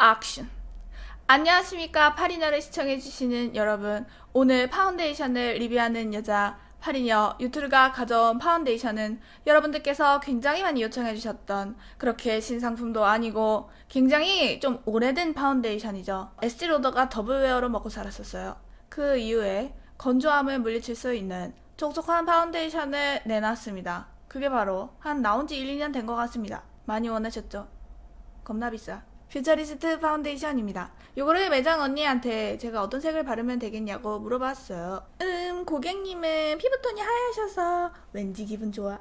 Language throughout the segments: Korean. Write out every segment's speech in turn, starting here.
액션. 안녕하십니까 파리녀를 시청해주시는 여러분. 오늘 파운데이션을 리뷰하는 여자 파리녀 유튜브가 가져온 파운데이션은 여러분들께서 굉장히 많이 요청해주셨던 그렇게 신상품도 아니고 굉장히 좀 오래된 파운데이션이죠. 에스티로더가 더블웨어로 먹고 살았었어요. 그 이후에 건조함을 물리칠 수 있는 촉촉한 파운데이션을 내놨습니다. 그게 바로 한 나온 지 1, 2년 된 것 같습니다. 많이 원하셨죠? 겁나 비싸. 퓨처리스트 파운데이션입니다. 요거를 매장 언니한테 제가 어떤 색을 바르면 되겠냐고 물어봤어요. 음, 고객님은 피부톤이 하얘셔서 왠지 기분 좋아.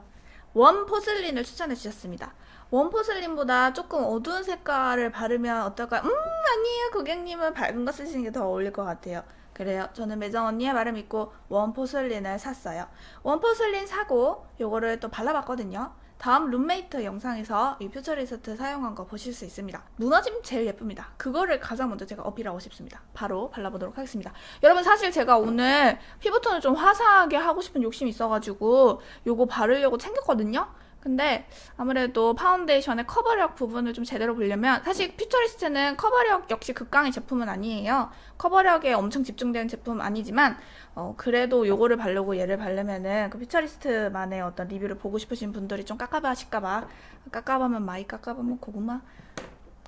원 포슬린을 추천해 주셨습니다. 원 포슬린보다 조금 어두운 색깔을 바르면 어떨까? 음, 아니에요. 고객님은 밝은 거 쓰시는 게 더 어울릴 것 같아요. 그래요. 저는 매장 언니의 말을 믿고 원 포슬린을 샀어요. 원 포슬린 사고 요거를 또 발라봤거든요. 다음 룸메이트 영상에서 이 퓨처리스트 사용한 거 보실 수 있습니다. 무너짐 제일 예쁩니다. 그거를 가장 먼저 제가 어필하고 싶습니다. 바로 발라보도록 하겠습니다. 여러분 사실 제가 오늘 피부톤을 좀 화사하게 하고 싶은 욕심이 있어가지고 요거 바르려고 챙겼거든요. 근데 아무래도 파운데이션의 커버력 부분을 좀 제대로 보려면 사실 퓨처리스트는 커버력 역시 극강의 제품은 아니에요. 커버력에 엄청 집중된 제품 아니지만 어, 그래도 요거를 바르고 얘를 바르면은 그 퓨처리스트만의 어떤 리뷰를 보고 싶으신 분들이 좀 깝깝해 하실까봐 깝깝하면 마이 깝깝하면 고구마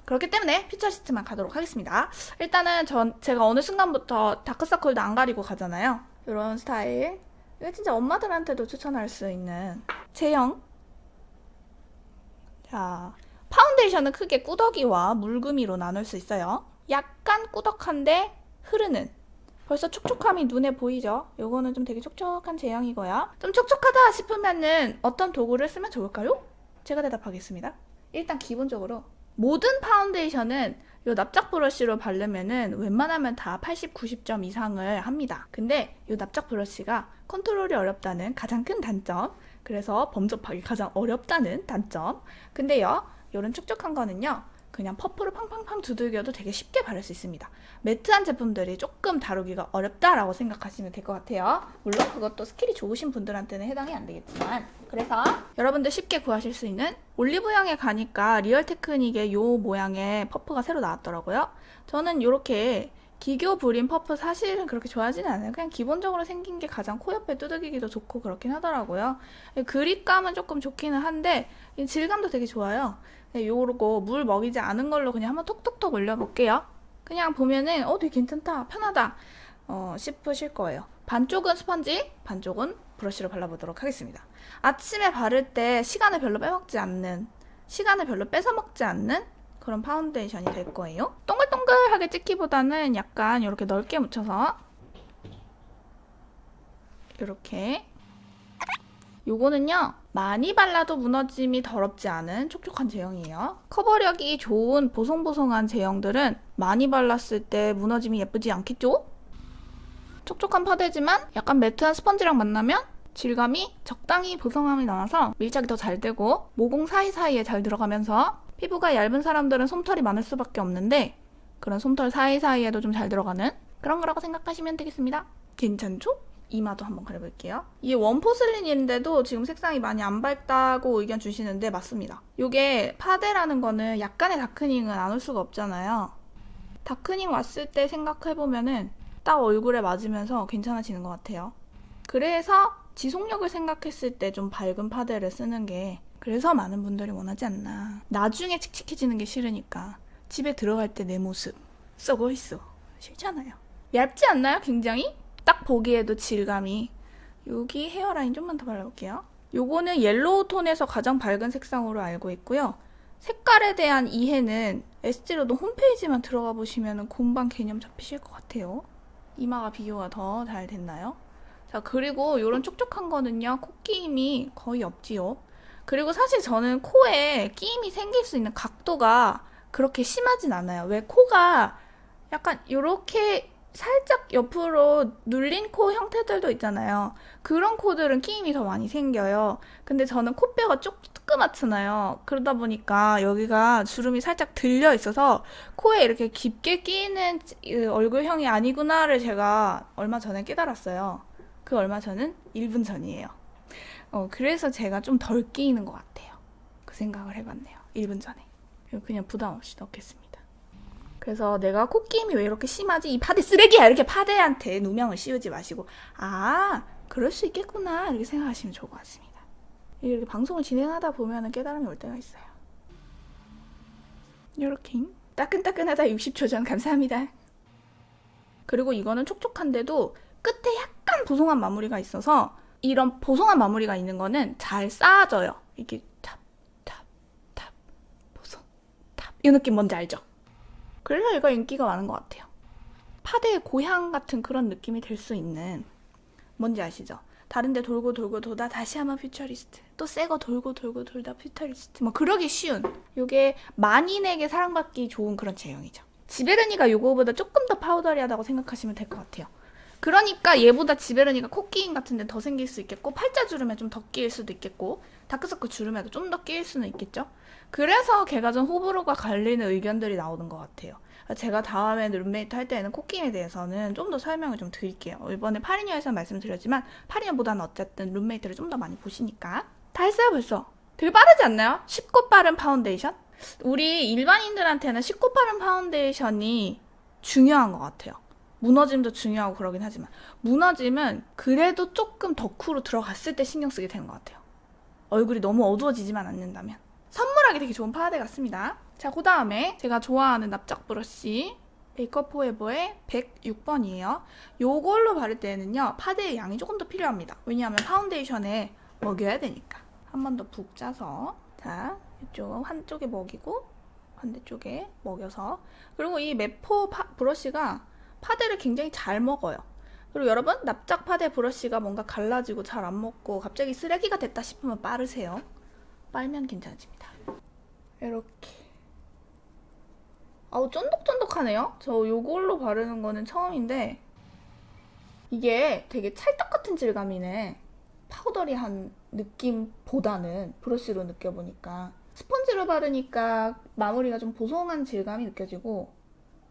그렇기 때문에 퓨처리스트만 가도록 하겠습니다. 일단은 전 제가 어느 순간부터 다크서클도 안 가리고 가잖아요. 이런 스타일. 이거 진짜 엄마들한테도 추천할 수 있는 체형 자, 파운데이션은 크게 꾸덕이와 묽음이로 나눌 수 있어요. 약간 꾸덕한데 흐르는. 벌써 촉촉함이 눈에 보이죠? 요거는 좀 되게 촉촉한 제형이고요. 좀 촉촉하다 싶으면은 어떤 도구를 쓰면 좋을까요? 제가 대답하겠습니다. 일단 기본적으로 모든 파운데이션은 요 납작 브러쉬로 바르면은 웬만하면 다 80, 90점 이상을 합니다. 근데 요 납작 브러쉬가 컨트롤이 어렵다는 가장 큰 단점. 그래서 범접하기 가장 어렵다는 단점. 근데요, 요런 촉촉한 거는요, 그냥 퍼프를 팡팡팡 두들겨도 되게 쉽게 바를 수 있습니다. 매트한 제품들이 조금 다루기가 어렵다라고 생각하시면 될 것 같아요. 물론 그것도 스킬이 좋으신 분들한테는 해당이 안 되겠지만. 그래서 여러분들 쉽게 구하실 수 있는 올리브영에 가니까 리얼 테크닉의 요 모양의 퍼프가 새로 나왔더라고요. 저는 요렇게 기교 부린 퍼프 사실은 그렇게 좋아하지는 않아요. 그냥 기본적으로 생긴 게 가장 코 옆에 두들기기도 좋고 그렇긴 하더라고요. 그립감은 조금 좋기는 한데 질감도 되게 좋아요. 네, 요러고 물 먹이지 않은 걸로 그냥 한번 톡톡톡 올려볼게요. 그냥 보면은 어 되게 괜찮다 편하다 어, 싶으실 거예요. 반쪽은 스펀지, 반쪽은 브러쉬로 발라보도록 하겠습니다. 아침에 바를 때 시간을 별로 빼먹지 않는 시간을 별로 뺏어 먹지 않는 그런 파운데이션이 될 거예요. 동글동글하게 찍기보다는 약간 이렇게 넓게 묻혀서 이렇게 요거는요 많이 발라도 무너짐이 더럽지 않은 촉촉한 제형이에요 커버력이 좋은 보송보송한 제형들은 많이 발랐을 때 무너짐이 예쁘지 않겠죠? 촉촉한 파데지만 약간 매트한 스펀지랑 만나면 질감이 적당히 보송함이 나와서 밀착이 더 잘 되고 모공 사이사이에 잘 들어가면서 피부가 얇은 사람들은 솜털이 많을 수밖에 없는데 그런 솜털 사이사이에도 좀 잘 들어가는 그런 거라고 생각하시면 되겠습니다. 괜찮죠? 이마도 한번 그려볼게요. 이게 원포슬린인데도 지금 색상이 많이 안 밝다고 의견 주시는데 맞습니다. 이게 파데라는 거는 약간의 다크닝은 안 올 수가 없잖아요. 다크닝 왔을 때 생각해보면은 딱 얼굴에 맞으면서 괜찮아지는 것 같아요. 그래서 지속력을 생각했을 때 좀 밝은 파데를 쓰는 게 그래서 많은 분들이 원하지 않나. 나중에 칙칙해지는 게 싫으니까 집에 들어갈 때 내 모습 썩어 있어. 싫잖아요. 얇지 않나요? 굉장히? 딱 보기에도 질감이 여기 헤어라인 좀만 더 발라볼게요. 요거는 옐로우 톤에서 가장 밝은 색상으로 알고 있고요. 색깔에 대한 이해는 에스티로도 홈페이지만 들어가 보시면 곰방 개념 잡히실 것 같아요. 이마가 비교가 더 잘 됐나요? 자, 그리고 이런 촉촉한 거는요, 코끼임이 거의 없지요. 그리고 사실 저는 코에 끼임이 생길 수 있는 각도가 그렇게 심하진 않아요. 왜 코가 약간 이렇게 살짝 옆으로 눌린 코 형태들도 있잖아요. 그런 코들은 끼임이 더 많이 생겨요. 근데 저는 코뼈가 쭉 뜨끄맣잖아요. 그러다 보니까 여기가 주름이 살짝 들려 있어서 코에 이렇게 깊게 끼이는 얼굴형이 아니구나를 제가 얼마 전에 깨달았어요. 그 얼마 전은 1분 전이에요. 어, 그래서 제가 좀 덜 끼이는 것 같아요. 그 생각을 해봤네요. 1분 전에. 그냥 부담 없이 넣겠습니다. 그래서 내가 코끼임이 왜 이렇게 심하지? 이 파데 쓰레기야! 이렇게 파데한테 누명을 씌우지 마시고, 아, 그럴 수 있겠구나. 이렇게 생각하시면 좋을 것 같습니다. 이렇게 방송을 진행하다 보면 깨달음이 올 때가 있어요. 이렇게. 따끈따끈하다 60초 전 감사합니다. 그리고 이거는 촉촉한데도 끝에 약간 보송한 마무리가 있어서 이런 보송한 마무리가 있는 거는 잘 쌓아져요. 이게 탑, 탑, 탑, 보송, 탑. 이 느낌 뭔지 알죠? 그래서 얘가 인기가 많은 것 같아요. 파데의 고향 같은 그런 느낌이 될 수 있는 뭔지 아시죠? 다른데 돌고 돌고 돌다 다시 한번 퓨처리스트 또 새 거 돌고 돌고 돌다 퓨처리스트 뭐 그러기 쉬운 요게 만인에게 사랑받기 좋은 그런 제형이죠 지베르니가 요거보다 조금 더 파우더리하다고 생각하시면 될 것 같아요 그러니까 얘보다 지베르니가 코끼인 같은 데 더 생길 수 있겠고 팔자 주름에 좀 더 끼일 수도 있겠고 다크서클 주름에도 좀 더 끼일 수는 있겠죠 그래서 걔가 좀 호불호가 갈리는 의견들이 나오는 것 같아요 제가 다음에 룸메이트 할 때는 코끼에 대해서는 좀 더 설명을 좀 드릴게요. 이번에 파리녀에서 말씀드렸지만 파리녀보다는 어쨌든 룸메이트를 좀 더 많이 보시니까 다 했어요 벌써. 되게 빠르지 않나요? 쉽고 빠른 파운데이션? 우리 일반인들한테는 쉽고 빠른 파운데이션이 중요한 것 같아요. 무너짐도 중요하고 그러긴 하지만 무너짐은 그래도 조금 덕후로 들어갔을 때 신경 쓰게 되는 것 같아요. 얼굴이 너무 어두워지지만 않는다면 선물하기 되게 좋은 파데 같습니다. 자, 그 다음에 제가 좋아하는 납작 브러쉬 메이크업 포에버의 106번이에요. 요걸로 바를 때는요, 파데의 양이 조금 더 필요합니다. 왜냐하면 파운데이션에 먹여야 되니까. 한 번 더 푹 짜서. 자, 이쪽 한쪽에 먹이고, 반대쪽에 먹여서. 그리고 이 메포 파, 브러쉬가 파데를 굉장히 잘 먹어요. 그리고 여러분, 납작 파데 브러쉬가 뭔가 갈라지고 잘 안 먹고 갑자기 쓰레기가 됐다 싶으면 빠르세요. 빨면 괜찮아집니다. 이렇게. 아우 쫀득쫀득하네요. 저 요걸로 바르는 거는 처음인데 이게 되게 찰떡 같은 질감이네. 파우더리한 느낌보다는 브러쉬로 느껴보니까 스펀지로 바르니까 마무리가 좀 보송한 질감이 느껴지고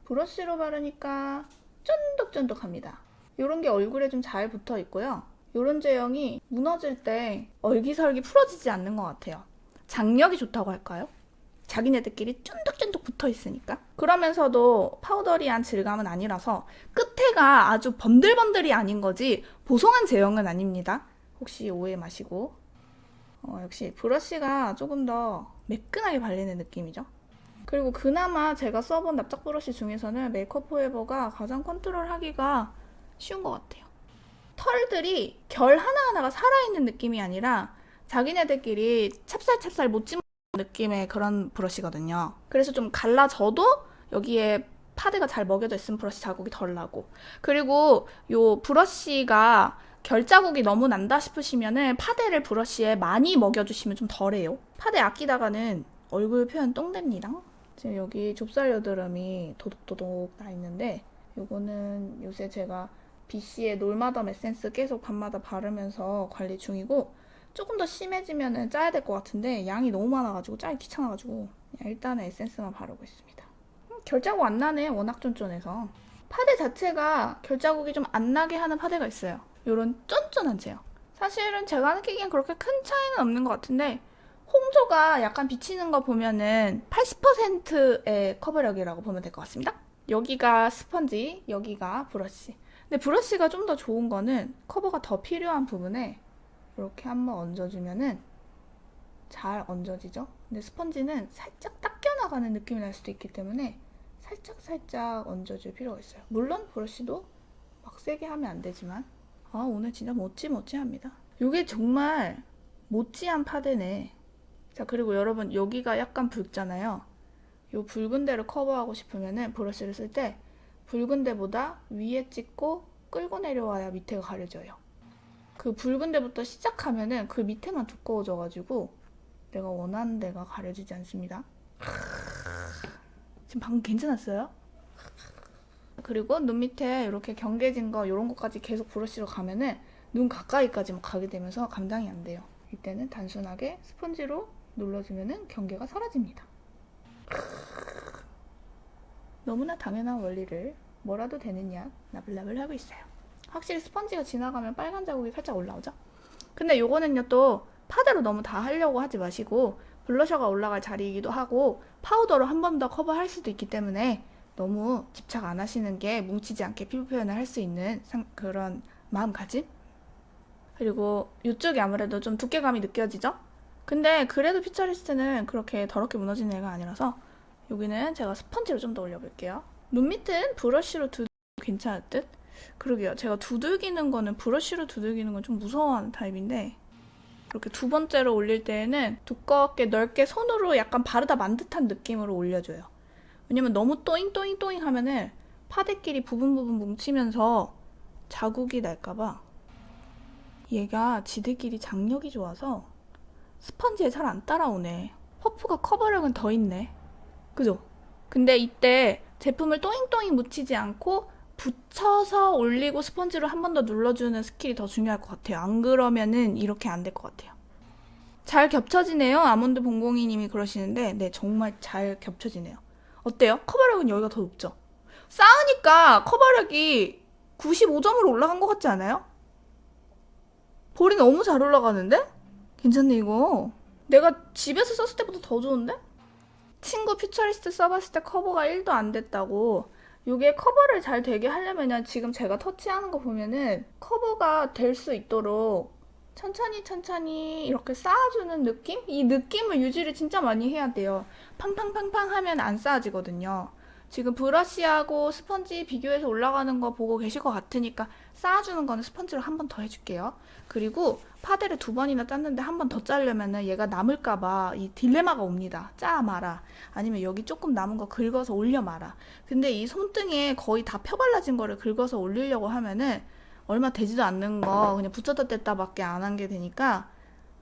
브러쉬로 바르니까 쫀득쫀득합니다. 이런 게 얼굴에 좀 잘 붙어 있고요. 이런 제형이 무너질 때 얼기설기 풀어지지 않는 것 같아요. 장력이 좋다고 할까요? 자기네들끼리 쫀득쫀득 붙어 있으니까. 그러면서도 파우더리한 질감은 아니라서 끝에가 아주 번들번들이 아닌 거지 보송한 제형은 아닙니다. 혹시 오해 마시고. 어, 역시 브러쉬가 조금 더 매끈하게 발리는 느낌이죠. 그리고 그나마 제가 써본 납작 브러쉬 중에서는 메이크업 포에버가 가장 컨트롤하기가 쉬운 것 같아요. 털들이 결 하나하나가 살아있는 느낌이 아니라 자기네들끼리 찹쌀찹쌀 못지 느낌의 그런 브러쉬거든요. 그래서 좀 갈라져도 여기에 파데가 잘 먹여져 있으면 브러쉬 자국이 덜 나고 그리고 요 브러쉬가 결 자국이 너무 난다 싶으시면은 파데를 브러쉬에 많이 먹여주시면 좀 덜해요. 파데 아끼다가는 얼굴 표현 똥됩니다. 지금 여기 좁쌀 여드름이 도독도독 나 있는데 요거는 요새 제가 BC의 놀마덤 에센스 계속 밤마다 바르면서 관리 중이고 조금 더 심해지면은 짜야 될 것 같은데 양이 너무 많아가지고 짜기 귀찮아가지고 일단은 에센스만 바르고 있습니다. 음, 결자국 안 나네 워낙 쫀쫀해서 파데 자체가 결자국이 좀 안 나게 하는 파데가 있어요. 요런 쫀쫀한 제형. 사실은 제가 느끼기엔 그렇게 큰 차이는 없는 것 같은데 홍조가 약간 비치는 거 보면은 80%의 커버력이라고 보면 될 것 같습니다. 여기가 스펀지, 여기가 브러쉬. 근데 브러쉬가 좀 더 좋은 거는 커버가 더 필요한 부분에 이렇게 한번 얹어주면은 잘 얹어지죠? 근데 스펀지는 살짝 닦여나가는 느낌이 날 수도 있기 때문에 살짝 살짝 얹어줄 필요가 있어요. 물론 브러쉬도 막 세게 하면 안 되지만 아 오늘 진짜 멋지 멋지합니다. 이게 정말 못지한 파데네. 자 그리고 여러분 여기가 약간 붉잖아요. 이 붉은 데를 커버하고 싶으면은 브러쉬를 쓸 때 붉은 데보다 위에 찍고 끌고 내려와야 밑에가 가려져요. 그 붉은 데부터 시작하면은 그 밑에만 두꺼워져가지고 내가 원하는 데가 가려지지 않습니다. 지금 방금 괜찮았어요? 그리고 눈 밑에 이렇게 경계진 거 이런 것까지 계속 브러쉬로 가면은 눈 가까이까지 막 가게 되면서 감당이 안 돼요. 이때는 단순하게 스펀지로 눌러주면은 경계가 사라집니다. 너무나 당연한 원리를 뭐라도 되느냐 나불나불 하고 있어요. 확실히 스펀지가 지나가면 빨간 자국이 살짝 올라오죠? 근데 요거는요 또 파데로 너무 다 하려고 하지 마시고 블러셔가 올라갈 자리이기도 하고 파우더로 한 번 더 커버할 수도 있기 때문에 너무 집착 안 하시는 게 뭉치지 않게 피부 표현을 할 수 있는 상- 그런 마음가짐? 그리고 이쪽이 아무래도 좀 두께감이 느껴지죠? 근데 그래도 퓨처리스트는 그렇게 더럽게 무너지는 애가 아니라서 여기는 제가 스펀지로 좀 더 올려볼게요. 눈 밑은 브러쉬로 두들기도 괜찮을 듯? 그러게요. 제가 두들기는 거는 브러쉬로 두들기는 건 좀 무서워하는 타입인데 이렇게 두 번째로 올릴 때에는 두껍게 넓게 손으로 약간 바르다 만 듯한 느낌으로 올려줘요. 왜냐면 너무 또잉 또잉 또잉 하면은 파데끼리 부분 부분 뭉치면서 자국이 날까봐 얘가 지들끼리 장력이 좋아서 스펀지에 잘 안 따라오네. 퍼프가 커버력은 더 있네. 그죠? 근데 이때 제품을 또잉또잉 묻히지 않고 붙여서 올리고 스펀지로 한 번 더 눌러주는 스킬이 더 중요할 것 같아요. 안 그러면은 이렇게 안 될 것 같아요. 잘 겹쳐지네요. 아몬드 봉공이님이 그러시는데, 네, 정말 잘 겹쳐지네요. 어때요? 커버력은 여기가 더 높죠? 쌓으니까 커버력이 95점으로 올라간 것 같지 않아요? 볼이 너무 잘 올라가는데? 괜찮네, 이거. 내가 집에서 썼을 때보다 더 좋은데? 친구 퓨처리스트 써봤을 때 커버가 1도 안 됐다고. 이게 커버를 잘 되게 하려면 지금 제가 터치하는 거 보면은 커버가 될 수 있도록 천천히 천천히 이렇게 쌓아주는 느낌? 이 느낌을 유지를 진짜 많이 해야 돼요. 팡팡팡팡 하면 안 쌓아지거든요. 지금 브러쉬하고 스펀지 비교해서 올라가는 거 보고 계실 것 같으니까 쌓아주는 거는 스펀지로 한 번 더 해줄게요. 그리고 파데를 두 번이나 짰는데 한 번더 짜려면은 얘가 남을까봐 이 딜레마가 옵니다. 짜 마라. 아니면 여기 조금 남은 거 긁어서 올려 마라. 근데 이 손등에 거의 다 펴발라진 거를 긁어서 올리려고 하면은 얼마 되지도 않는 거 그냥 붙였다 뗐다 밖에 안 한 게 되니까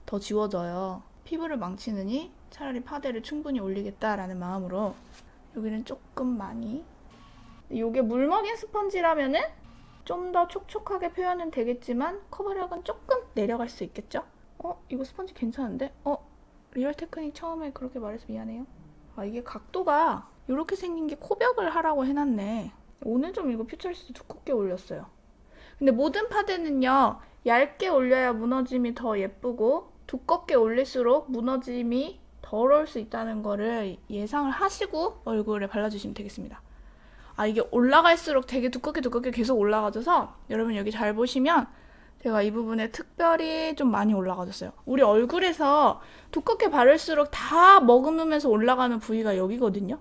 더 지워져요. 피부를 망치느니 차라리 파데를 충분히 올리겠다라는 마음으로 여기는 조금 많이 이게 물 먹인 스펀지라면은 좀 더 촉촉하게 표현은 되겠지만 커버력은 조금 내려갈 수 있겠죠? 어? 이거 스펀지 괜찮은데? 어? 리얼 테크닉 처음에 그렇게 말해서 미안해요. 아 이게 각도가 이렇게 생긴 게 코벽을 하라고 해놨네. 오늘 좀 이거 퓨처리스트 두껍게 올렸어요. 근데 모든 파데는요 얇게 올려야 무너짐이 더 예쁘고 두껍게 올릴수록 무너짐이 덜올수 있다는 거를 예상을 하시고 얼굴에 발라주시면 되겠습니다. 아 이게 올라갈수록 되게 두껍게 두껍게 계속 올라가져서 여러분 여기 잘 보시면 제가 이 부분에 특별히 좀 많이 올라가졌어요. 우리 얼굴에서 두껍게 바를수록 다 머금으면서 올라가는 부위가 여기거든요.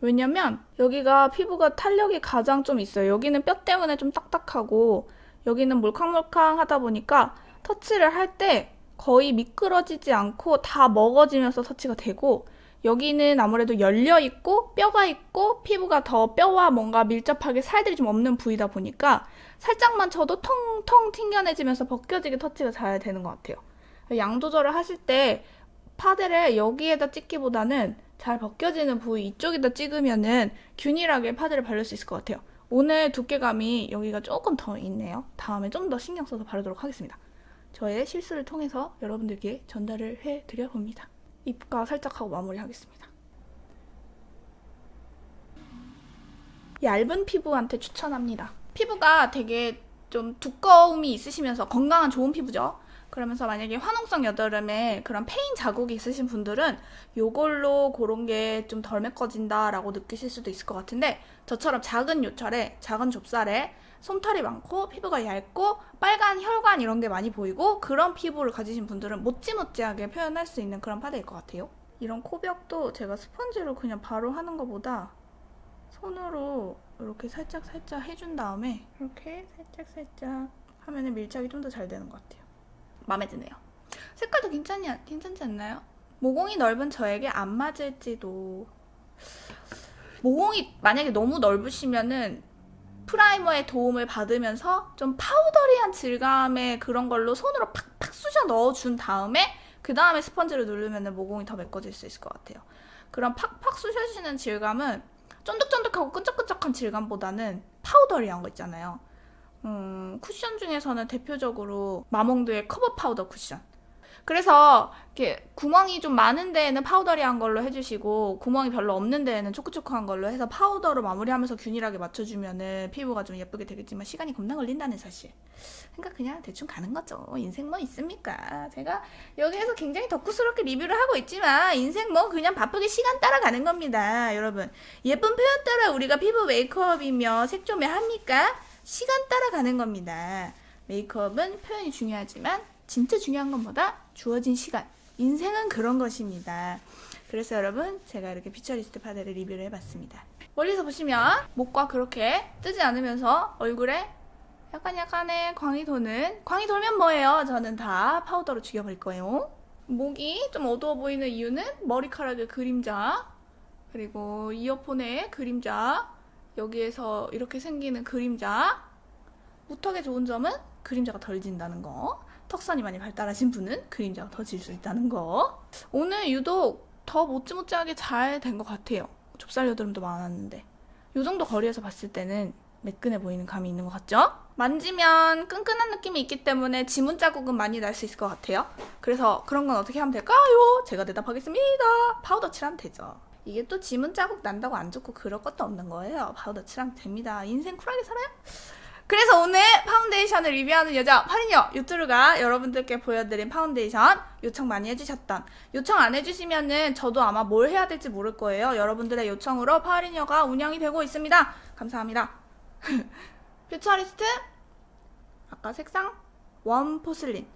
왜냐면 여기가 피부가 탄력이 가장 좀 있어요. 여기는 뼈 때문에 좀 딱딱하고 여기는 몰캉몰캉 하다 보니까 터치를 할 때 거의 미끄러지지 않고 다 먹어지면서 터치가 되고 여기는 아무래도 열려 있고 뼈가 있고 피부가 더 뼈와 뭔가 밀접하게 살들이 좀 없는 부위다 보니까 살짝만 쳐도 통통 튕겨내지면서 벗겨지게 터치가 잘 되는 것 같아요. 양 조절을 하실 때 파데를 여기에다 찍기보다는 잘 벗겨지는 부위 이쪽에다 찍으면은 균일하게 파데를 바를 수 있을 것 같아요. 오늘 두께감이 여기가 조금 더 있네요. 다음에 좀 더 신경 써서 바르도록 하겠습니다. 저의 실수를 통해서 여러분들께 전달을 해드려 봅니다. 입가 살짝 하고 마무리하겠습니다. 얇은 피부한테 추천합니다. 피부가 되게 좀 두꺼움이 있으시면서 건강한 좋은 피부죠. 그러면서 만약에 화농성 여드름에 그런 페인 자국이 있으신 분들은 요걸로 그런 게 좀 덜 메꿔진다라고 느끼실 수도 있을 것 같은데 저처럼 작은 요철에 작은 좁쌀에 솜털이 많고 피부가 얇고 빨간 혈관 이런 게 많이 보이고 그런 피부를 가지신 분들은 모찌모찌하게 표현할 수 있는 그런 파데일 것 같아요. 이런 코벽도 제가 스펀지로 그냥 바로 하는 것보다 손으로 이렇게 살짝 살짝 해준 다음에 이렇게 살짝 살짝 하면은 밀착이 좀 더 잘 되는 것 같아요. 마음에 드네요. 색깔도 괜찮이, 괜찮지 않나요? 모공이 넓은 저에게 안 맞을지도. 모공이 만약에 너무 넓으시면은 프라이머의 도움을 받으면서 좀 파우더리한 질감의 그런 걸로 손으로 팍팍 쑤셔 넣어준 다음에 그 다음에 스펀지를 누르면 모공이 더 메꿔질 수 있을 것 같아요. 그런 팍팍 쑤셔주는 질감은 쫀득쫀득하고 끈적끈적한 질감보다는 파우더리한 거 있잖아요. 음, 쿠션 중에서는 대표적으로 마몽드의 커버 파우더 쿠션. 그래서 이렇게 구멍이 좀 많은 데에는 파우더리한 걸로 해주시고 구멍이 별로 없는 데에는 초크초크한 걸로 해서 파우더로 마무리하면서 균일하게 맞춰주면은 피부가 좀 예쁘게 되겠지만 시간이 겁나 걸린다는 사실. 그러니까 그냥 대충 가는 거죠. 인생 뭐 있습니까? 제가 여기에서 굉장히 덕후스럽게 리뷰를 하고 있지만 인생 뭐 그냥 바쁘게 시간 따라가는 겁니다. 여러분 예쁜 표현 따라 우리가 피부 메이크업이며 색조매 합니까? 시간 따라가는 겁니다. 메이크업은 표현이 중요하지만 진짜 중요한 건 뭐다? 주어진 시간. 인생은 그런 것입니다. 그래서 여러분 제가 이렇게 퓨처리스트 파데를 리뷰를 해봤습니다. 멀리서 보시면 목과 그렇게 뜨지 않으면서 얼굴에 약간 약간의 광이 도는 광이 돌면 뭐예요? 저는 다 파우더로 죽여버릴 거예요. 목이 좀 어두워 보이는 이유는 머리카락의 그림자 그리고 이어폰의 그림자 여기에서 이렇게 생기는 그림자 무턱의 좋은 점은 그림자가 덜 진다는 거 턱선이 많이 발달하신 분은 그림자가 더 질 수 있다는 거 오늘 유독 더 모찌모찌하게 잘 된 것 같아요 좁쌀 여드름도 많았는데 이 정도 거리에서 봤을 때는 매끈해 보이는 감이 있는 것 같죠? 만지면 끈끈한 느낌이 있기 때문에 지문 자국은 많이 날 수 있을 것 같아요. 그래서 그런 건 어떻게 하면 될까요? 제가 대답하겠습니다. 파우더 칠하면 되죠. 이게 또 지문 자국 난다고 안 좋고 그럴 것도 없는 거예요. 파우더 칠하면 됩니다. 인생 쿨하게 살아요? 그래서 오늘 파운데이션을 리뷰하는 여자 파리녀 유튜브가 여러분들께 보여드린 파운데이션 요청 많이 해주셨던 요청 안 해주시면은 저도 아마 뭘 해야 될지 모를 거예요. 여러분들의 요청으로 파리녀가 운영이 되고 있습니다. 감사합니다. 퓨처리스트 아까 색상 원 포슬린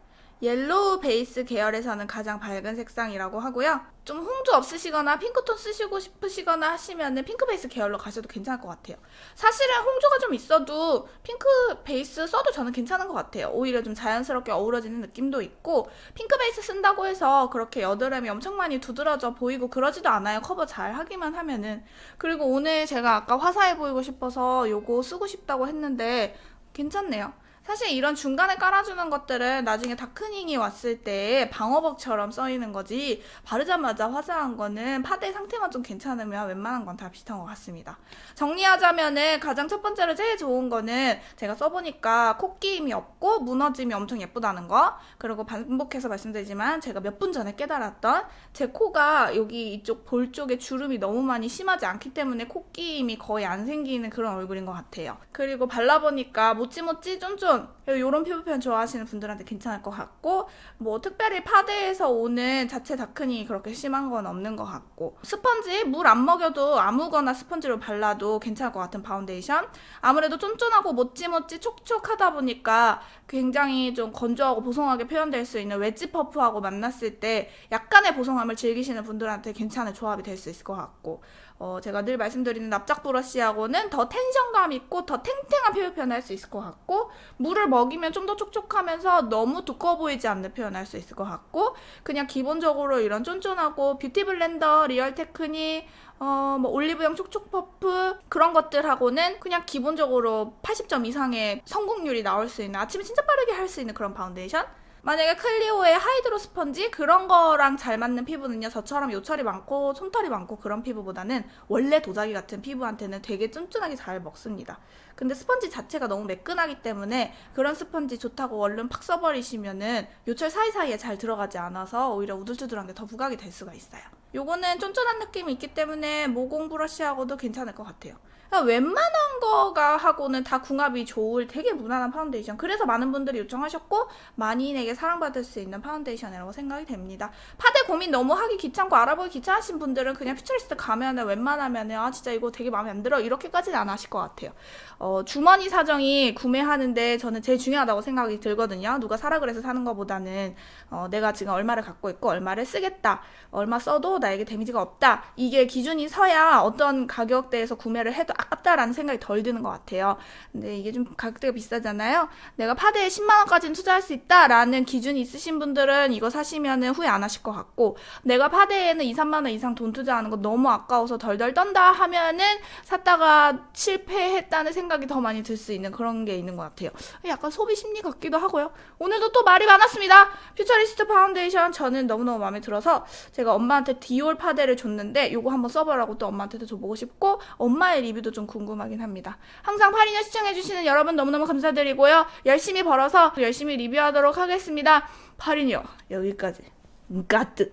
옐로우 베이스 계열에서는 가장 밝은 색상이라고 하고요. 좀 홍조 없으시거나 핑크톤 쓰시고 싶으시거나 하시면은 핑크 베이스 계열로 가셔도 괜찮을 것 같아요. 사실은 홍조가 좀 있어도 핑크 베이스 써도 저는 괜찮은 것 같아요. 오히려 좀 자연스럽게 어우러지는 느낌도 있고 핑크 베이스 쓴다고 해서 그렇게 여드름이 엄청 많이 두드러져 보이고 그러지도 않아요. 커버 잘 하기만 하면은. 그리고 오늘 제가 아까 화사해 보이고 싶어서 요거 쓰고 싶다고 했는데 괜찮네요. 사실 이런 중간에 깔아주는 것들은 나중에 다크닝이 왔을 때 방어복처럼 써있는 거지 바르자마자 화사한 거는 파데 상태만 좀 괜찮으면 웬만한 건 다 비슷한 것 같습니다. 정리하자면은 가장 첫 번째로 제일 좋은 거는 제가 써보니까 코끼임이 없고 무너짐이 엄청 예쁘다는 거 그리고 반복해서 말씀드리지만 제가 몇 분 전에 깨달았던 제 코가 여기 이쪽 볼 쪽에 주름이 너무 많이 심하지 않기 때문에 코끼임이 거의 안 생기는 그런 얼굴인 것 같아요. 그리고 발라보니까 모찌모찌 쫀쫀 이런 피부 표현 좋아하시는 분들한테 괜찮을 것 같고 뭐 특별히 파데에서 오는 자체 다크닝이 그렇게 심한 건 없는 것 같고 스펀지 물 안 먹여도 아무거나 스펀지로 발라도 괜찮을 것 같은 파운데이션. 아무래도 쫀쫀하고 모찌모찌 촉촉하다 보니까 굉장히 좀 건조하고 보송하게 표현될 수 있는 웨지 퍼프하고 만났을 때 약간의 보송함을 즐기시는 분들한테 괜찮은 조합이 될 수 있을 것 같고 어, 제가 늘 말씀드리는 납작 브러쉬하고는 더 텐션감 있고 더 탱탱한 피부 표현할 수 있을 것 같고 물을 먹이면 좀 더 촉촉하면서 너무 두꺼워 보이지 않는 표현할 수 있을 것 같고 그냥 기본적으로 이런 쫀쫀하고 뷰티 블렌더, 리얼 테크닉 어, 뭐 올리브영 촉촉 퍼프 그런 것들하고는 그냥 기본적으로 80점 이상의 성공률이 나올 수 있는 아침에 진짜 빠르게 할 수 있는 그런 파운데이션 만약에 클리오의 하이드로 스펀지 그런 거랑 잘 맞는 피부는요 저처럼 요철이 많고 솜털이 많고 그런 피부보다는 원래 도자기 같은 피부한테는 되게 쫀쫀하게 잘 먹습니다. 근데 스펀지 자체가 너무 매끈하기 때문에 그런 스펀지 좋다고 얼른 팍 써버리시면은 요철 사이사이에 잘 들어가지 않아서 오히려 우둘투둘한 게 더 부각이 될 수가 있어요. 요거는 쫀쫀한 느낌이 있기 때문에 모공 브러쉬하고도 괜찮을 것 같아요 웬만한 거가 하고는 다 궁합이 좋을 되게 무난한 파운데이션. 그래서 많은 분들이 요청하셨고 만인에게 사랑받을 수 있는 파운데이션이라고 생각이 됩니다. 파데 고민 너무 하기 귀찮고 알아보기 귀찮으신 분들은 그냥 퓨처리스트 가면은 웬만하면은 아 진짜 이거 되게 마음에 안 들어 이렇게까지는 안 하실 것 같아요. 어, 주머니 사정이 구매하는데 저는 제일 중요하다고 생각이 들거든요. 누가 사라 그래서 사는 것보다는 어, 내가 지금 얼마를 갖고 있고 얼마를 쓰겠다. 얼마 써도 나에게 데미지가 없다. 이게 기준이 서야 어떤 가격대에서 구매를 해도 아깝다라는 생각이 덜 드는 것 같아요. 근데 이게 좀 가격대가 비싸잖아요. 내가 파데에 10만원까지는 투자할 수 있다라는 기준이 있으신 분들은 이거 사시면은 후회 안 하실 것 같고, 내가 파데에는 2, 3만원 이상 돈 투자하는 거 너무 아까워서 덜덜 떤다 하면은 샀다가 실패했다는 생각이 더 많이 들 수 있는 그런 게 있는 것 같아요. 약간 소비 심리 같기도 하고요. 오늘도 또 말이 많았습니다. 퓨처리스트 파운데이션 저는 너무너무 마음에 들어서 제가 엄마한테 디올 파데를 줬는데 요거 한번 써보라고 또 엄마한테도 줘보고 싶고 엄마의 리뷰 도 좀 궁금하긴 합니다. 항상 파리녀 시청해주시는 여러분 너무너무 감사드리고요. 열심히 벌어서 열심히 리뷰하도록 하겠습니다. 파리녀 여기까지. 까뜨.